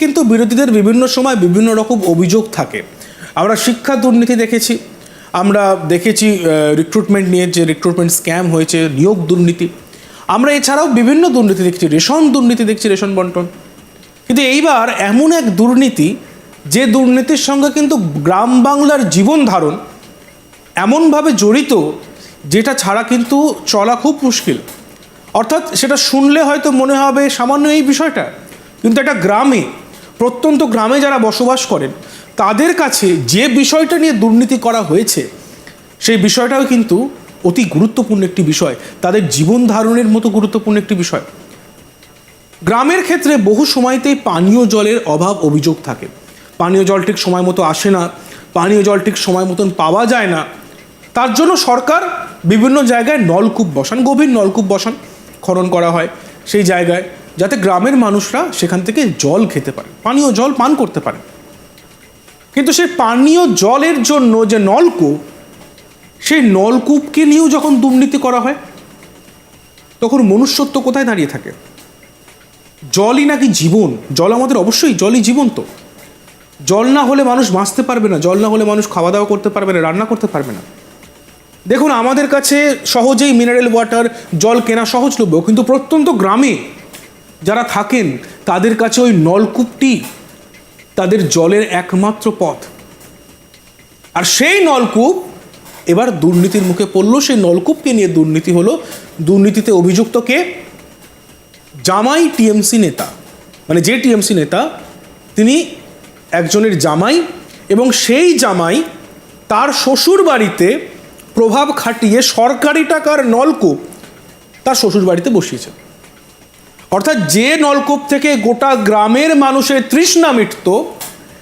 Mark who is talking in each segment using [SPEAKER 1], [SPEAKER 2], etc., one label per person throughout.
[SPEAKER 1] কিন্তু বিরোধীদের বিভিন্ন সময় বিভিন্ন রকম অভিযোগ থাকে। আমরা শিক্ষা দুর্নীতি দেখেছি, আমরা দেখেছি রিক্রুটমেন্ট নিয়ে যে রিক্রুটমেন্ট স্ক্যাম হয়েছে, নিয়োগ দুর্নীতি। আমরা এছাড়াও বিভিন্ন দুর্নীতি দেখছি, রেশন দুর্নীতি দেখছি, রেশন বন্টন। কিন্তু এইবার এমন এক দুর্নীতি, যে দুর্নীতির সঙ্গে কিন্তু গ্রাম বাংলার জীবন ধারণ এমনভাবে জড়িত, যেটা ছাড়া কিন্তু চলা খুব মুশকিল। অর্থাৎ সেটা শুনলে হয়তো মনে হবে সামান্য এই বিষয়টা, কিন্তু একটা গ্রামে প্রত্যন্ত গ্রামে যারা বসবাস করেন, তাদের কাছে যে বিষয়টা নিয়ে দুর্নীতি করা হয়েছে, সেই বিষয়টাও কিন্তু অতি গুরুত্বপূর্ণ একটি বিষয়। তাদের জীবন ধারণের মতো গুরুত্বপূর্ণ একটি বিষয়। গ্রামের ক্ষেত্রে বহু সময়তেই পানীয় জলের অভাব অভিযোগ থাকে। পানীয় জল ঠিক সময় মতো আসে না, পানীয় জল ঠিক সময় মতন পাওয়া যায় না। তার জন্য সরকার বিভিন্ন জায়গায় নলকূপ বসান, গভীর নলকূপ বসান, খনন করা হয়। সেই জায়গায় যাতে গ্রামের মানুষরা সেখান থেকে জল খেতে পারে, পানীয় জল পান করতে পারে। কিন্তু সেই পানীয় জলের জন্য যে নলকূপ, সেই নলকূপকে নিয়েও যখন দুর্নীতি করা হয়, তখন মনুষ্যত্ব কোথায় দাঁড়িয়ে থাকে? জলই নাকি জীবন? জল আমাদের অবশ্যই, জলই জীবন তো জল না হলে মানুষ বাঁচতে পারবে না, জল না হলে মানুষ খাওয়া দাওয়া করতে পারবে না, রান্না করতে পারবে না। দেখুন, আমাদের কাছে সহজেই মিনারেল ওয়াটার জল কেনা সহজলভ্য, কিন্তু প্রত্যন্ত গ্রামে যারা থাকেন, তাদের কাছে ওই নলকূপটি তাদের জলের একমাত্র পথ। আর সেই নলকূপ এবার দুর্নীতির মুখে পড়ল। সেই নলকূপকে নিয়ে দুর্নীতি হলো। দুর্নীতিতে অভিযুক্ত কে? জামাই টিএমসি নেতা। মানে যে টিএমসি নেতা, তিনি একজনের জামাই এবং সেই জামাই তার শ্বশুর বাড়িতে প্রভাব খাটিয়ে সরকারি টাকার নলকূপ তার শ্বশুর বাড়িতে বসিয়েছে অর্থাৎ যে নলকূপ থেকে গোটা গ্রামের মানুষের তৃষ্ণা মিটত,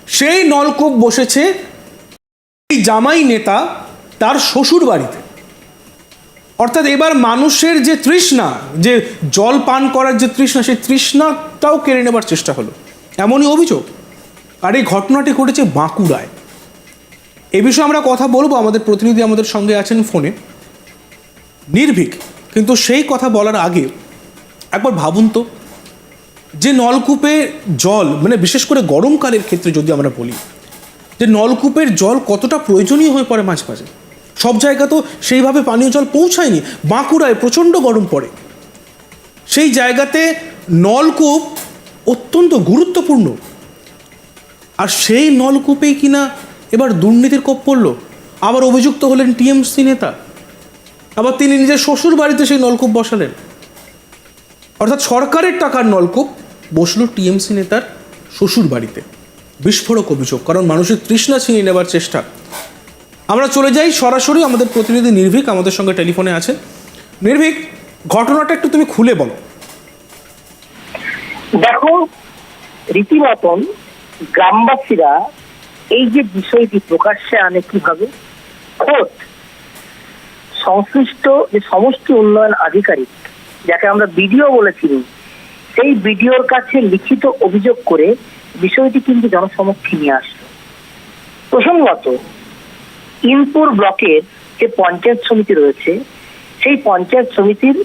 [SPEAKER 1] সেই নলকূপ বসেছে এই জামাই নেতা তার শ্বশুর বাড়িতে। অর্থাৎ এবার মানুষের যে তৃষ্ণা, যে জল পান করার যে তৃষ্ণা, সেই তৃষ্ণাটাও কেড়ে নেবার চেষ্টা হলো। এমনই অভিযোগ। আর এই ঘটনাটি ঘটেছে বাঁকুড়ায়। এ বিষয়ে আমরা কথা বলব। আমাদের প্রতিনিধি আমাদের সঙ্গে আছেন ফোনে। নির্ভীক। কিন্তু সেই কথা বলার আগে একবার ভাবুন তো, যে নলকূপে জল মানে বিশেষ করে গরমকালের ক্ষেত্রে যদি আমরা বলি, যে নলকূপের জল কতটা প্রয়োজনীয় হয়ে পড়ে মাঝ মাঝে সব জায়গা তো সেইভাবে পানীয় জল পৌঁছায়নি, বাঁকুড়ায় প্রচণ্ড গরম পড়ে। সেই জায়গাতে নলকূপ অত্যন্ত গুরুত্বপূর্ণ। আর সেই নলকূপেই কিনা এবার দুর্নীতির কোপ পড়ল। আবার অভিযুক্ত হলেন টিএমসি নেতা। আবার তিনি নিজের শ্বশুর বাড়িতে সেই নলকূপ বসালেন। অর্থাৎ সরকারের টাকার নলকূপ বসল টিএমসি নেতার শ্বশুর বাড়িতে বিস্ফোরক অভিযোগ, কারণ মানুষের তৃষ্ণা ছিনিয়ে নেবার চেষ্টা। আমরা চলে যাই সরাসরি, আমাদের প্রতিনিধি নির্ভীক আমাদের সঙ্গে টেলিফোনে আছে নির্ভীক, ঘটনাটা একটু তুমি খুলে বলো।
[SPEAKER 2] দেখো, রীতিমতন গ্রামবাসীরা এই যে বিষয়টি প্রকাশ্যে আনে কীভাবে, খোদ সংশ্লিষ্ট যে সমষ্টি উন্নয়ন আধিকারিক যাকে আমরা বিডিও বলেছি সেই বিডিওর কাছে লিখিত অভিযোগ করে বিষয়টি কিন্তু জনসমক্ষে নিয়ে আসলো। প্রসঙ্গত, ইনপুর ব্লকের যে পঞ্চায়েত সমিতি রয়েছে, সেই পঞ্চায়েত সমিতির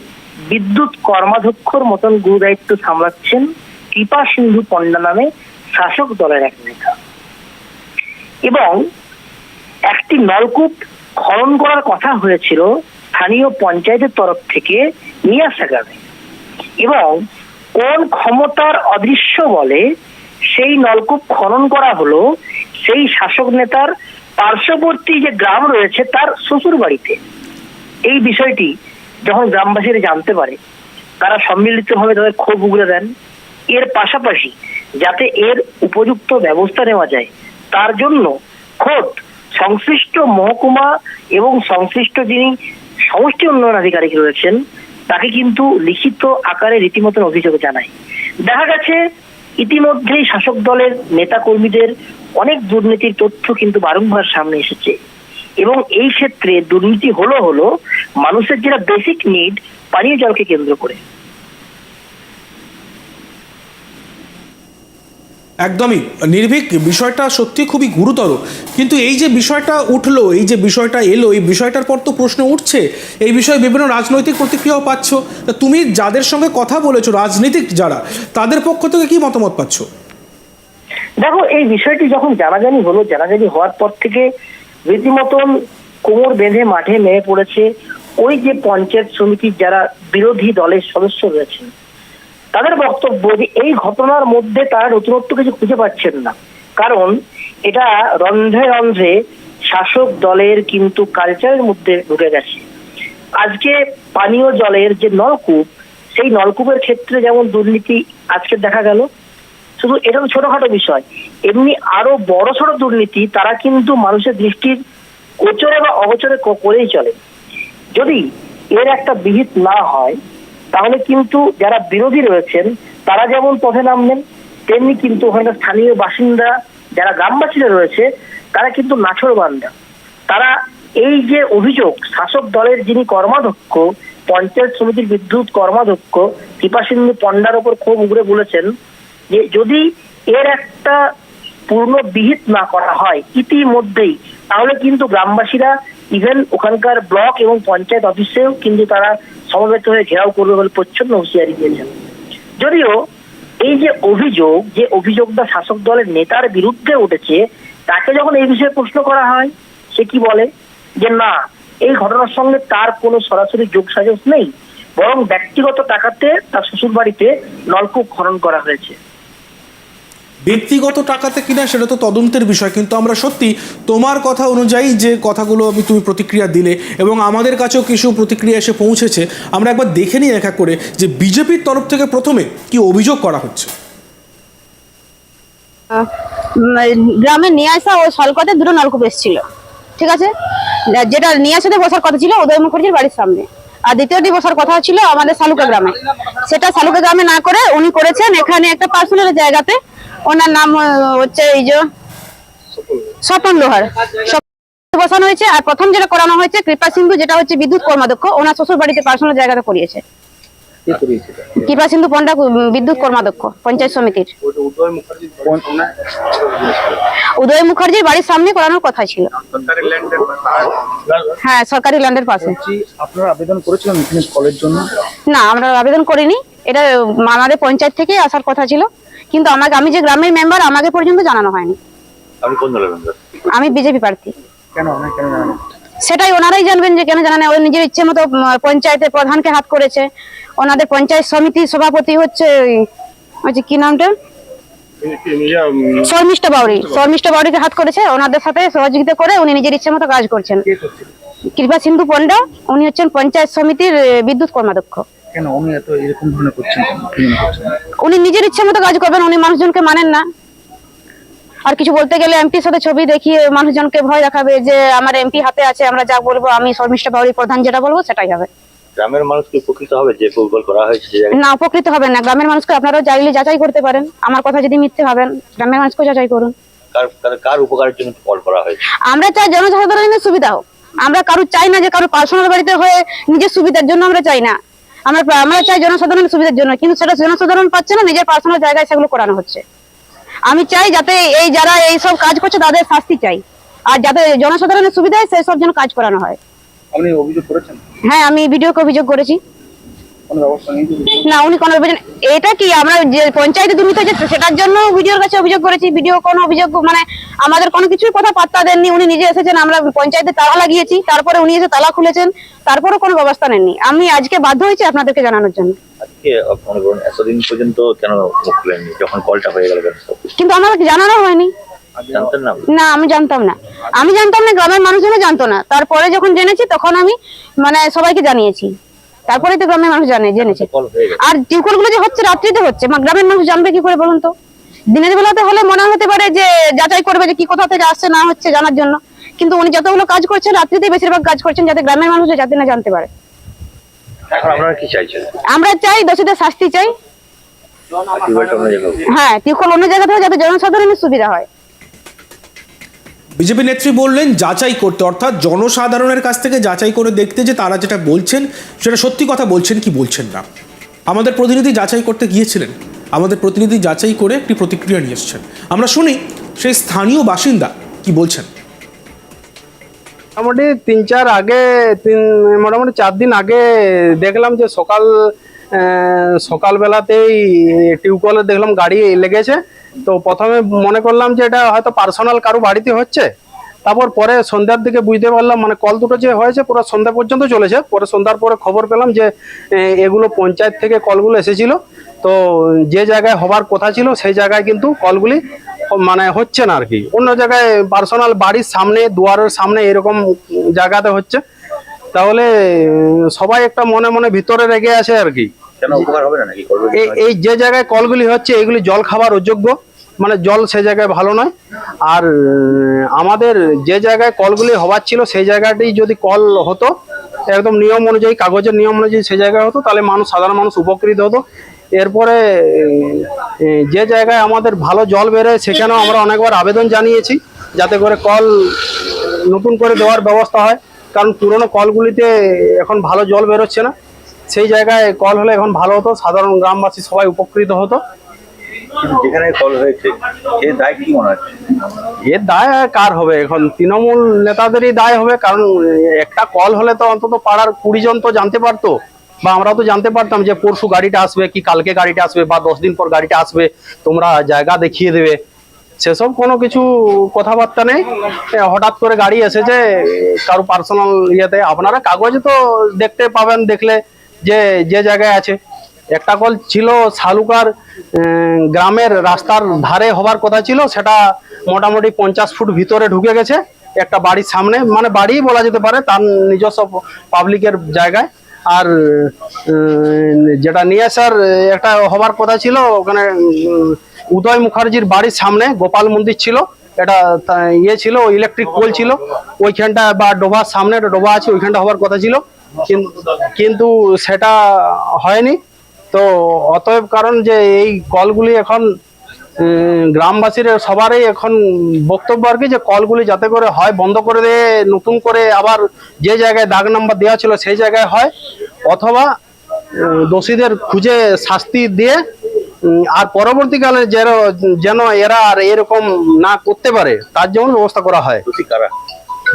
[SPEAKER 2] বিদ্যুৎ কর্মাধ্যক্ষর মতন গুরু দায়িত্ব সামলাচ্ছেন কৃপা সিন্ধু পণ্ডা নামে শাসক দলের এক নেতা। এবং একটি নলকূপ খনন করার কথা হয়েছিল স্থানীয় পঞ্চায়েতের তরফ থেকে নিয়াসা গ্রামে এবং কোন ক্ষমতার অদৃশ্য বলে সেই নলকূপ খনন করা হলো, সেই শাসক নেতার পার্শ্ববর্তী যে গ্রাম রয়েছে তার শ্বশুর বাড়িতে এই বিষয়টি যখন গ্রামবাসীরা জানতে পারে, তারা সম্মিলিতভাবে তাদের ক্ষোভ উগড়ে দেন। এর পাশাপাশি যাতে এর উপযুক্ত ব্যবস্থা নেওয়া যায়, তার জন্য খোদ সংশ্লিষ্ট মহকুমা এবং সংশ্লিষ্ট যিনি সমষ্টি উন্নয়ন আধিকারিক রয়েছেন। তাকে কিন্তু লিখিত আকারে রীতিমতো অভিযোগ জানায়। দেখা গেছে, ইতিমধ্যেই শাসক দলের নেতা কর্মীদের অনেক দুর্নীতির তথ্য কিন্তু বারংবার সামনে এসেছে। এবং এই ক্ষেত্রে দুর্নীতি হলো হলো মানুষের যেটা বেসিক নিড পানীয় জলকে কেন্দ্র করে।
[SPEAKER 1] একদমই নির্ভীক, বিষয়টা সত্যি খুবই গুরুতর। কিন্তু এই যে বিষয়টা উঠল, এই যে বিষয়টা এলো, এই বিষয়টার পর তো প্রশ্ন উঠছে, এই বিষয়ে বিভিন্ন রাজনৈতিক প্রতিক্রিয়াও পাচ্ছ। তুমি যাদের সঙ্গে কথা বলেছ, রাজনীতিক যারা, তাদের পক্ষ থেকে কি মতামত পাচ্ছ?
[SPEAKER 2] দেখো, এই বিষয়টি যখন জানাজানি হলো, জানাজানি হওয়ার পর থেকে রীতিমতন কোমর বেঁধে মাঠে নেমে পড়েছে। ওই যে পঞ্চায়েত সমিতির যারা বিরোধী দলের সদস্য রয়েছেন তাদের বক্তব্য যে এই ঘটনার মধ্যে তারা নতুনত্ব কিছু খুঁজে পাচ্ছেন না। কারণ এটা রন্ধ্রে রন্ধ্রে শাসক দলের কিন্তু কালচারের মধ্যে ঢুকে গেছে। আজকে পানীয় জলের যে নলকূপ, সেই নলকূপের ক্ষেত্রে যেমন দুর্নীতি আজকে দেখা গেল, শুধু এটা তো ছোটখাটো বিষয়, এমনি আরও বড় সড় দুর্নীতি তারা কিন্তু মানুষের দৃষ্টির গোচরে বা অগোচরে করেই চলে। যদি এর একটা বিহিত না হয় তাহলে কিন্তু যারা বিরোধী রয়েছেন, তারা যেমন পথে নামবেন তেমনি কিন্তু ওখানকার স্থানীয় বাসিন্দা, যারা গ্রামবাসীরা রয়েছে, তারা কিন্তু নাছর বান্দা। তারা এই যে অভিযোগ, শাসক দলের যিনি কর্মাধ্যক্ষ, পঞ্চায়েত সমিতির বিদ্যুৎ কর্মাধ্যক্ষ কৃপাসিন্ধু পণ্ডার ওপর ক্ষোভ উগরে বলেছেন যে যদি এর একটা পূর্ণ বিহিত না করা হয় ইতিমধ্যেই, তাহলে কিন্তু গ্রামবাসীরা ইভেন ওখানকার ব্লক এবং পঞ্চায়েত অফিসেও কিন্তু তারা সমবেত হয়ে ঘেরাও করবে বলে প্রচ্ছন্ন হুঁশিয়ারি দিয়েছেন। যদিও এই যে অভিযোগ, যে অভিযোগটা শাসক দলের নেতার বিরুদ্ধে উঠেছে, তাকে যখন এই বিষয়ে প্রশ্ন করা হয়, সে কি বলে? যে না, এই ঘটনার সঙ্গে তার কোনো সরাসরি যোগসাজশ নেই, বরং ব্যক্তিগত টাকাতে তার শ্বশুর বাড়িতে নলকূপ খনন করা হয়েছে।
[SPEAKER 1] ব্যক্তিগত টাকাতে কিনা সেটা তো তদন্তের বিষয়, কিন্তু আমরা সত্যি তোমার কথা অনুযায়ী যে কথাগুলো আমি তুমি প্রতিক্রিয়া দিলে এবং আমাদের কাছেও কিছু প্রতিক্রিয়া এসে পৌঁছেছে, আমরা একবার দেখে নিই এক করে যে বিজেপির তরফ থেকে প্রথমে কি অভিযোগ করা হচ্ছে।
[SPEAKER 3] গ্রামে নিয়ে আসা ওই সলকতে দুটো নলকূপ এসেছিল ঠিক আছে? যেটা নিয়ে আসাতে বসার কথা ছিল উদয় মুখার্জির বাড়ির সামনে। আর দ্বিতীয়টি বসার কথা ছিল আমাদের সালুকা গ্রামে। সেটা সালুকা গ্রামে না করে উনি করেছেন এখানে একটা পার্সোনাল জায়গাতে। ওনার নাম হচ্ছে এই যে স্বপন লোহার। বসানো হয়েছে আর প্রথম যেটা করানো হয়েছে কৃপা সিন্ধু, যেটা হচ্ছে বিদ্যুৎ কর্মাধ্যক্ষ। ওনার শ্বশুর বাড়িতে পার্সোনাল জায়গাটা করিয়েছে। কৃপা সিন্ধু পণ্ডা বিদ্যুৎ কর্মাধ্যক্ষ পঞ্চায়েত সমিতির। উদয় মুখার্জির বাড়ির সামনে করানোর কথা ছিল। হ্যাঁ সরকারি ল্যান্ডের পাশে।
[SPEAKER 4] আপনারা আবেদন করেছিলেন কলের জন্য?
[SPEAKER 3] না আমরা আবেদন করিনি। এটা আমাদের পঞ্চায়েত থেকে আসার কথা ছিল। কিন্তু আমাকে আমি যে গ্রামের মেম্বার আমাকে পর্যন্ত জানানো হয়নি। আমি বিজেপি প্রার্থী।
[SPEAKER 4] কেন? কেন জানেন না?
[SPEAKER 3] সেটাই ওনারাই জানবেন যে কেন জানা নেই। ও নিজের ইচ্ছে মতো পঞ্চায়েতের প্রধানকে হাত করেছে। ওনাদের পঞ্চায়েত সমিতির সভাপতি হচ্ছে ওই- ওই কি নামটা? শর্মিষ্ঠা বাউরি। শর্মিষ্ঠা বাউরিকে হাত করেছে। ওনাদের সাথে সহযোগিতা করে উনি নিজের ইচ্ছে মতো কাজ করছেন। কৃপা সিন্ধু পণ্ডা উনি হচ্ছেন পঞ্চায়েত সমিতির বিদ্যুৎ কর্মাধ্যক্ষ।
[SPEAKER 4] উনি
[SPEAKER 3] নিজের ইচ্ছে মতো কাজ করবেন উনি মানুষজনকে মানেন না। আর কিছু বলতে গেলে এমপির সাথে ছবি দেখিয়ে মানুষজনকে ভয় দেখাবে যে আমার এমপি হাতে আছে আমরা যা বলব আমি শর্মিষ্ঠা বাউরি প্রধান যেটা বলব সেটাই হবে।
[SPEAKER 5] গ্রামের মানুষ কি উপকৃত হবে যে প্রকল্প করা হয়েছে
[SPEAKER 3] না উপকৃত হবেন না। গ্রামের মানুষকে আপনারাও চাইলে যাচাই করতে পারেন। আমার কথা যদি মিথ্যে ভাবেন গ্রামের মানুষকে যাচাই করুন।
[SPEAKER 5] কার কার- কার উপকারের জন্য কল করা হয়েছে?
[SPEAKER 3] আমরা চাই জনসাধারণের সুবিধা হোক। আমরা কারও চাই না যে কারও পার্সোনাল বাড়িতে হয়ে নিজের সুবিধার জন্য আমরা চাই না। আমরা আমরা চাই জনসাধারণের সুবিধার জন্য কিন্তু সেটা জনসাধারণ পাচ্ছে না নিজের পার্সোনাল জায়গায় সেগুলো করানো হচ্ছে। আমি চাই যাতে এই যারা এই সব কাজ করছে তাদের শাস্তি চাই। আর যাতে জনসাধারণের সুবিধায় সেই সব যেন কাজ করানো হয়।
[SPEAKER 4] আপনি অভিযোগ করেছেন?
[SPEAKER 3] হ্যাঁ আমি ভিডিওকে অভিযোগ করেছি
[SPEAKER 4] কোনো ব্যবস্থা নেই তো?
[SPEAKER 3] না উনি কোনো অভিযোগ এটা কি আমরা যে পঞ্চায়েতে দুর্নীতি হচ্ছে সেটার জন্য ভিডিওর কাছে অভিযোগ করেছি ভিডিও কোনো অভিযোগ মানে আমাদের কোনো কিছুই কথা পাত্তা দেননি উনি নিজে এসেছেন আমরা পঞ্চায়েতে তালা লাগিয়েছি তারপরে উনি এসে তালা খুলেছেন তারপরে কোনো ব্যবস্থা নেননি। আমি আজকে বাধ্য হয়েছি আপনাদেরকে জানানোর জন্য।
[SPEAKER 5] আজকে করুন এতদিন পর্যন্ত কেন যখন কলটা হয়ে গেল
[SPEAKER 3] কিন্তু আমাকে জানানো হয়নি?
[SPEAKER 5] না
[SPEAKER 3] না আমি জানতাম না। আমি জানতাম না গ্রামের মানুষজনও জানতো না। তারপরে যখন জেনেছি তখন আমি মানে সবাইকে জানিয়েছি। তারপরে তো গ্রামের মানুষ জানে জেনেছে। আর টিউকলগুলো যে হচ্ছে রাত্রিতে হচ্ছে মা- গ্রামের মানুষ জানবে কি করে বলুন তো? দিনের বেলাতে হলে মনে হতে পারে যে যাচাই করবে যে কি কোথা থেকে আসছে না হচ্ছে জানার জন্য। কিন্তু উনি যতগুলো কাজ করছেন রাত্রিতেই বেশিরভাগ কাজ করছেন যাতে গ্রামের মানুষ যাতে না জানতে পারে। আমরা চাই দোষীদের শাস্তি চাই। হ্যাঁ টিউকল অন্য জায়গা থেকে যাতে জনসাধারণের সুবিধা হয়।
[SPEAKER 1] বিজেপি নেত্রী বললেন, যাচাই করতে। অর্থাৎ জনসাধারণের কাছ থেকে যাচাই করে দেখতে যে তারা যেটা বলছেন, সেটা সত্যি কথা বলছেন কি বলছেন না। আমাদের প্রতিনিধি যাচাই করতে গিয়েছিলেন। আমাদের প্রতিনিধি যাচাই করে একটি প্রতিক্রিয়া নিয়ে এসছেন। আমরা শুনি সেই স্থানীয় বাসিন্দা কি বলছেন।
[SPEAKER 6] মোটামুটি তিন চার আগে, তিন, মোটামুটি চার দিন আগে দেখলাম যে সকাল সকালবেলাতেই টিউবওয়েলে দেখলাম গাড়ি লেগেছে। তো প্রথমে মনে করলাম যে এটা হয়তো পার্সোনাল কারও বাড়িতে হচ্ছে, তারপর পরে সন্ধ্যার দিকে বুঝতে পারলাম মানে কল দুটো যে হয়েছে পুরো সন্ধ্যা পর্যন্ত চলেছে, পরে সন্ধ্যার পরে খবর পেলাম যে এগুলো পঞ্চায়েত থেকে কলগুলো এসেছিল। তো যে জায়গায় হবার কথা ছিল, সেই জায়গায় কিন্তু কলগুলি মানে হচ্ছে না আর কি। অন্য জায়গায় পার্সোনাল বাড়ির সামনে, দুয়ারের সামনে এরকম জায়গাতে হচ্ছে। তাহলে, সবাই একটা মনে মনে ভিতরে রেগে আছে আর কি।
[SPEAKER 5] কেন উপকার হবে না নাকি?
[SPEAKER 6] এই এই যে জায়গায় কলগুলি হচ্ছে এগুলি জল খাবার অযোগ্য মানে জল সে জায়গায় ভালো নয়। আর আমাদের যে জায়গায় কলগুলি হবার ছিল সেই জায়গাটি যদি কল হতো একদম নিয়ম অনুযায়ী কাগজের নিয়ম অনুযায়ী সেই জায়গায় হতো তাহলে মানুষ সাধারণ মানুষ উপকৃত হতো। এরপরে যে জায়গায় আমাদের ভালো জল বেরোয় সেখানেও আমরা অনেকবার আবেদন জানিয়েছি যাতে করে কল নতুন করে দেওয়ার ব্যবস্থা হয়। কারণ পুরনো কলগুলিতে এখন ভালো জল বেরোচ্ছে না। সেই জায়গায় কল হলে এখন ভালো হতো সাধারণ গ্রামবাসী সবাই উপকৃত হতো।
[SPEAKER 5] যেখানে কল হয়েছে এর দায় কি মনে হচ্ছে?
[SPEAKER 6] এর দায় কার হবে? এখন তৃণমূল নেতাদেরই দায় হবে কারণ একটা কল হলে তো অন্তত পাড়ার কুড়ি জন তো জানতে পারতো বা আমরা তো জানতে পারতাম যে পরশু গাড়িটা আসবে কি কালকে গাড়িটা আসবে বা দশ দিন পর গাড়িটা আসবে তোমরা জায়গা দেখিয়ে দেবে। সেসব কোনো কিছু কথাবার্তা নেই। হঠাৎ করে গাড়ি এসেছে কারও পার্সোনাল ইয়েতে। আপনারা কাগজে তো দেখতে পাবেন দেখলে যে যে জায়গায় আছে। একটা কল ছিল শালুকার গ্রামের রাস্তার ধারে হবার কথা ছিল, সেটা মোটামুটি পঞ্চাশ ফুট ভিতরে ঢুকে গেছে। একটা বাড়ির সামনে মানে বাড়িই বলা যেতে পারে তার নিজস্ব পাবলিকের জায়গায়। আর যেটা নিয়ে আসার একটা হবার কথা ছিল, ওখানে উদয় মুখার্জির বাড়ির সামনে গোপাল মন্দির ছিল। এটা ইয়ে ছিল, ইলেকট্রিক পোল ছিল। ওইখানটা বা ডোবার সামনে একটা ডোবা আছে, ওইখানটা হবার কথা ছিল। কিন্তু সেটা হয়নি। তো অতএব কারণ যে এই কলগুলি এখন গ্রামবাসীর সবারই এখন বক্তব্য আর কি যে কলগুলি যাতে করে হয় বন্ধ করে দিয়ে নতুন করে আবার যে জায়গায় দাগ নাম্বার দেওয়া ছিল সেই জায়গায় হয় অথবা দোষীদের খুঁজে শাস্তি দিয়ে আর পরবর্তীকালে যেন যেন এরা আর এরকম না করতে পারে তার জন্য ব্যবস্থা করা হয়।
[SPEAKER 5] দোষী কারা?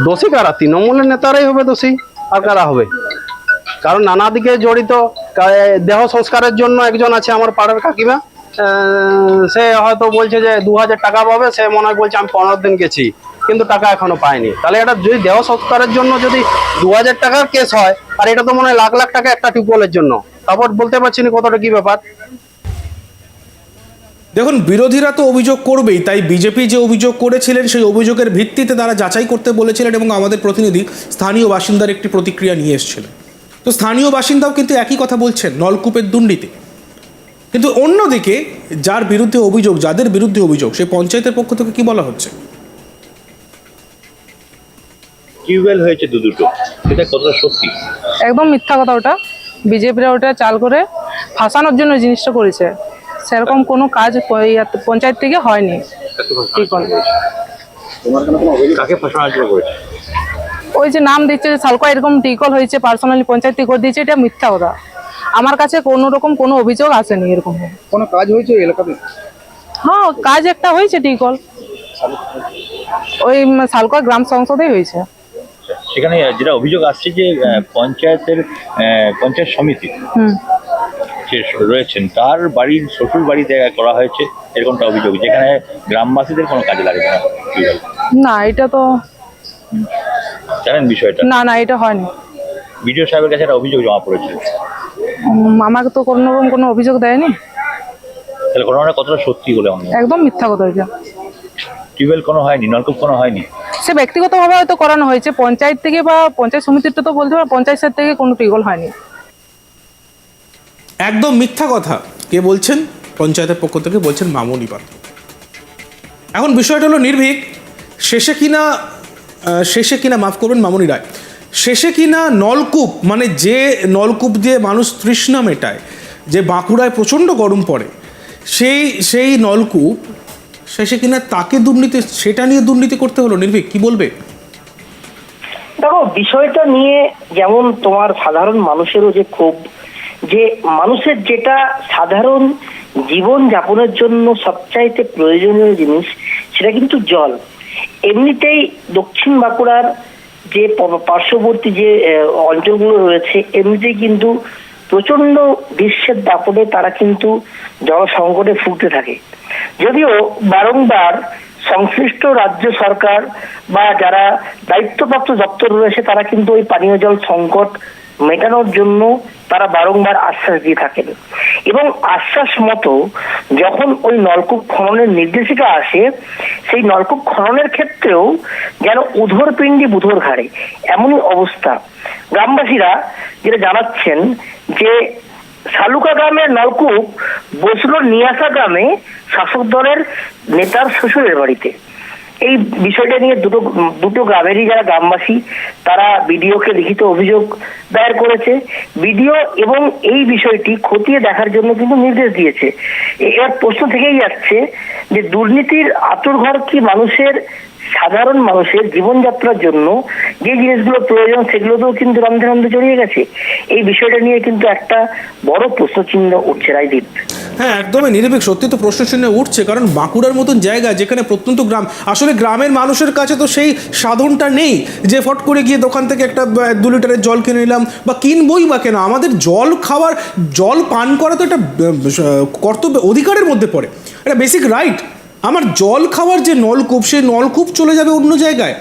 [SPEAKER 6] দোষী কারা? তৃণমূলের নেতারাই হবে দোষী। আর কারা হবে। কারণ নানা দিকে জড়িত দেহ সংস্কারের জন্য একজন আছে আমার পাড়ার কাকিমা। সে হয়তো বলছে যে দু হাজার টাকা পাবে, সে মনে হয় বলছে আমি পনেরো দিন গেছি, কিন্তু টাকা এখনও পায়নি। তাহলে এটা যদি দেহ সংস্কারের জন্য যদি দু হাজার টাকার কেস হয়, আর এটা তো মনে হয় লাখ লাখ টাকা একটা টিউবওয়েলের জন্য। তারপর বলতে পারছি না কতটা কি ব্যাপার।
[SPEAKER 1] দেখুন বিরোধীরা তো অভিযোগ করবেই তাই বিজেপি যে অভিযোগ করেছিলেন সেই অভিযোগের ভিত্তিতে তারা যাচাই করতে বলেছিলেন এবং আমাদের প্রতিনিধি স্থানীয় বাসিন্দার একটি প্রতিক্রিয়া নিয়ে এসেছিলেন। তো স্থানীয় বাসিন্দাও কিন্তু একই কথা বলছেন নলকূপের দুর্নীতি। কিন্তু অন্যদিকে যার বিরুদ্ধে অভিযোগ যাদের বিরুদ্ধে অভিযোগ সেই পঞ্চায়েতের পক্ষ থেকে কি বলা হচ্ছে?
[SPEAKER 5] টিউবওয়েল হয়েছে দু দুটো। কতটা সত্যি?
[SPEAKER 7] একদম মিথ্যা কথা ওটা। বিজেপিরা ওটা চাল করে ফাঁসানোর জন্য জিনিসটা করেছে। সেরকম কোনো কাজ পঞ্চায়েত থেকে হয়নি। ওই যে নাম দিচ্ছে যে সালকা এরকম টিকল হয়েছে পার্সোনালি পঞ্চায়েত থেকে করে দিয়েছে এটা মিথ্যা কথা। আমার কাছে কোনো রকম কোনো অভিযোগ আসেনি এরকম।
[SPEAKER 4] কোনো কাজ হয়েছে এলাকাতে?
[SPEAKER 7] হ্যাঁ কাজ একটা হয়েছে টিকল ওই সালকা গ্রাম সংসদেই হয়েছে।
[SPEAKER 5] সেখানে যেটা অভিযোগ আসছে যে পঞ্চায়েতের পঞ্চায়েত সমিতি
[SPEAKER 7] হুম।
[SPEAKER 5] যে রয়েছেন তার বাড়ির শ্বশুর বাড়িতে করা হয়েছে এরকমটা অভিযোগ যেখানে গ্রামবাসীদের কোনো কাজে লাগে না
[SPEAKER 7] না এটা তো
[SPEAKER 5] জানেন বিষয়টা?
[SPEAKER 7] না না এটা হয়নি।
[SPEAKER 5] বিডিও সাহেবের কাছে একটা অভিযোগ জমা পড়েছে।
[SPEAKER 7] আমাকে তো কোনো রকম কোনো অভিযোগ দেয়নি।
[SPEAKER 5] তাহলে ঘটনাটা কতটা সত্যি বলে মনে
[SPEAKER 7] একদম মিথ্যা কথা এটা।
[SPEAKER 5] টিউবওয়েল কোনো হয়নি নলকূপ কোনো হয়নি?
[SPEAKER 7] সে ব্যক্তিগতভাবে হয়তো করানো হয়েছে পঞ্চায়েত থেকে বা পঞ্চায়েত সমিতিটা তো বলতে পারো পঞ্চায়েত থেকে কোনো টিগল হয়নি।
[SPEAKER 1] একদম মিথ্যা কথা। কে বলছেন? পঞ্চায়েতের পক্ষ থেকে বলছেন মামনি পাত্র এখন বিষয়টা হলো নির্ভীক, শেষে কিনা শেষে কিনা, মাফ করবেন মামনি রায় শেষে কিনা নলকূপ মানে যে নলকূপ দিয়ে মানুষ তৃষ্ণা মেটায়, যে বাঁকুড়ায় প্রচণ্ড গরম পড়ে, সেই সেই নলকূপ, শেষে কিনা তাকে দুর্নীতি, সেটা নিয়ে দুর্নীতি করতে হলো। নির্ভীক, কি বলবে?
[SPEAKER 2] দেখো, বিষয়টা নিয়ে যেমন তোমার সাধারণ মানুষেরও যে ক্ষোভ যে মানুষের যেটা সাধারণ জীবন যাপনের জন্য সবচাইতে প্রয়োজনীয় জিনিস, সেটা কিন্তু জল। এমনিতেই দক্ষিণ বাঁকুড়ার যে পার্শ্ববর্তী যে অঞ্চলগুলো রয়েছে, এমনিতেই কিন্তু প্রচণ্ড গ্রীষ্মের দাপটে তারা কিন্তু জলসংকটে ফুটতে থাকে। যদিও বারংবার সংশ্লিষ্ট রাজ্য সরকার বা যারা দায়িত্বপ্রাপ্ত দপ্তর রয়েছে, তারা কিন্তু ওই পানীয় জল সংকট মেটানোর জন্য তারা বারংবার আশ্বাস দিয়ে থাকেন। এবং আশ্বাস মতো যখন ওই নলকূপ খননের নির্দেশিকা আসে, সেই নলকূপ খননের ক্ষেত্রেও যেন উধর পিণ্ডি বুধর ঘাড়ে। এমনই অবস্থা। গ্রামবাসীরা যেটা জানাচ্ছেন যে, শালুকা গ্রামের নলকূপ বসল নিয়াসা গ্রামে শাসক দলের নেতার শ্বশুরের বাড়িতে। এই বিষয়টা নিয়ে দুটো দুটো গ্রামেরই যারা গ্রামবাসী, তারা বিডিওকে লিখিত অভিযোগ দায়ের করেছে। বিডিও এবং এই বিষয়টি খতিয়ে দেখার জন্য কিন্তু নির্দেশ দিয়েছে। এবার এর প্রশ্ন থেকেই যাচ্ছে যে দুর্নীতির আতুরঘর কি মানুষের সাধারণ মানুষের জীবনযাত্রার জন্য যে জিনিসগুলো প্রয়োজন সেগুলোতেও কিন্তু রন্ধে রন্ধে জড়িয়ে গেছে। এই বিষয়টা নিয়ে কিন্তু একটা বড় প্রশ্নচিহ্ন উঠছে রাজদীপ
[SPEAKER 1] হ্যাঁ একদমই নির্ভীক সত্যি তো প্রশ্ন চিহ্নে উঠছে, কারণ বাঁকুড়ার মতন জায়গা যেখানে প্রত্যন্ত গ্রাম, আসলে গ্রামের মানুষের কাছে তো সেই সাধনটা নেই যে ফট করে গিয়ে দোকান থেকে একটা দু লিটারের জল কিনে নিলাম বা কিনবই বা কেন? আমাদের জল খাওয়ার, জল পান করা তো একটা কর্তব্য, অধিকারের মধ্যে পড়ে। এটা বেসিক রাইট আমার জল খাওয়ার যে নলকূপ, সেই নলকূপ চলে যাবে অন্য জায়গায়।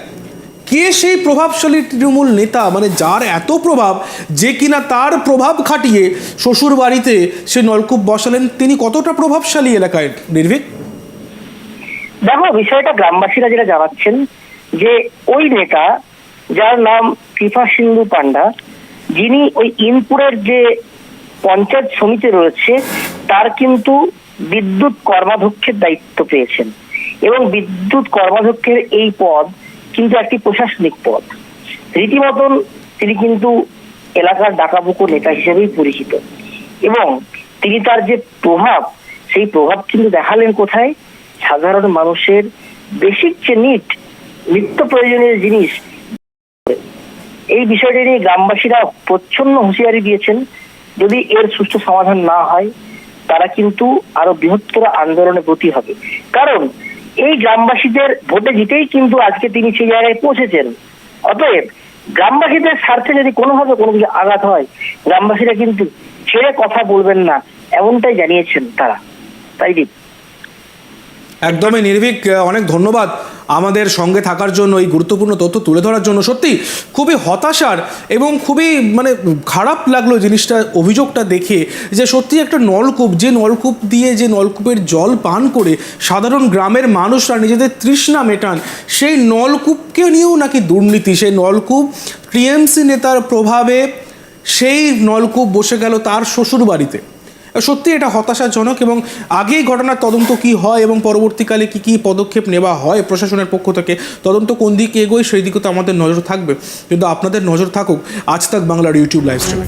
[SPEAKER 1] কে সেই প্রভাবশালী তৃণমূল নেতা মানে যার এত প্রভাব যে কিনা তার প্রভাব খাটিয়ে শ্বশুর বাড়িতে সে নলকূপ বসালেন, তিনি কতটা প্রভাবশালী এলাকায়, নির্ভীক?
[SPEAKER 2] দেখো, বিষয়টা গ্রামবাসীরা যেটা জানাচ্ছেন, যে ওই নেতা, যার নাম কৃপা সিন্ধু পান্ডা, যিনি ওই ইনপুরের যে পঞ্চায়েত সমিতি রয়েছে, তার কিন্তু বিদ্যুৎ কর্মাধ্যক্ষের দায়িত্ব পেয়েছেন। এবং বিদ্যুৎ কর্মাধ্যক্ষের এই পদ কিন্তু একটি প্রশাসনিক পদ। রীতিমতন তিনি কিন্তু এলাকার ডাকাবুকো নেতা হিসেবেই পরিচিত। এবং তিনি তার যে প্রভাব, সেই প্রভাব কিন্তু দেখালেন কোথায়? সাধারণ মানুষের বেসিক যে নিট নিত্য প্রয়োজনীয় জিনিস। এই বিষয়টি নিয়ে গ্রামবাসীরা প্রচ্ছন্ন হুঁশিয়ারি দিয়েছেন, যদি এর সুষ্ঠু সমাধান না হয় তারা কিন্তু আরও বৃহত্তর আন্দোলনে ব্রতী হবে। কারণ এই গ্রামবাসীদের ভোটে জিতেই কিন্তু আজকে তিনি সেই জায়গায় পৌঁছেছেন। অতএব গ্রামবাসীদের স্বার্থে যদি কোনোভাবে কোনো কিছু আঘাত হয়, গ্রামবাসীরা কিন্তু ছেড়ে কথা বলবেন না, এমনটাই জানিয়েছেন তারা। তাই
[SPEAKER 1] একদমই নির্ভীক অনেক ধন্যবাদ আমাদের সঙ্গে থাকার জন্য এই গুরুত্বপূর্ণ তথ্য তুলে ধরার জন্য। সত্যি, খুবই হতাশার এবং খুবই মানে খারাপ লাগল জিনিসটা, অভিযোগটা দেখে যে সত্যি একটা নলকূপ, যে নলকূপ দিয়ে যে নলকূপের জল পান করে সাধারণ গ্রামের মানুষরা নিজেদের তৃষ্ণা মেটান, সেই নলকূপকে নিয়েও নাকি দুর্নীতি। সেই নলকূপ টিএমসি নেতার প্রভাবে সেই নলকূপ বসে গেল তার শ্বশুর বাড়িতে সত্যি এটা হতাশাজনক এবং আগেই ঘটনার তদন্ত কি হয় এবং পরবর্তীকালে কি কি পদক্ষেপ নেওয়া হয় প্রশাসনের পক্ষ থেকে, তদন্ত কোন দিকে এগোয় সেই দিকে তো আমাদের নজর থাকবে। কিন্তু আপনাদের নজর থাকুক আজ তাক বাংলার ইউটিউব লাইভ স্ট্রিমে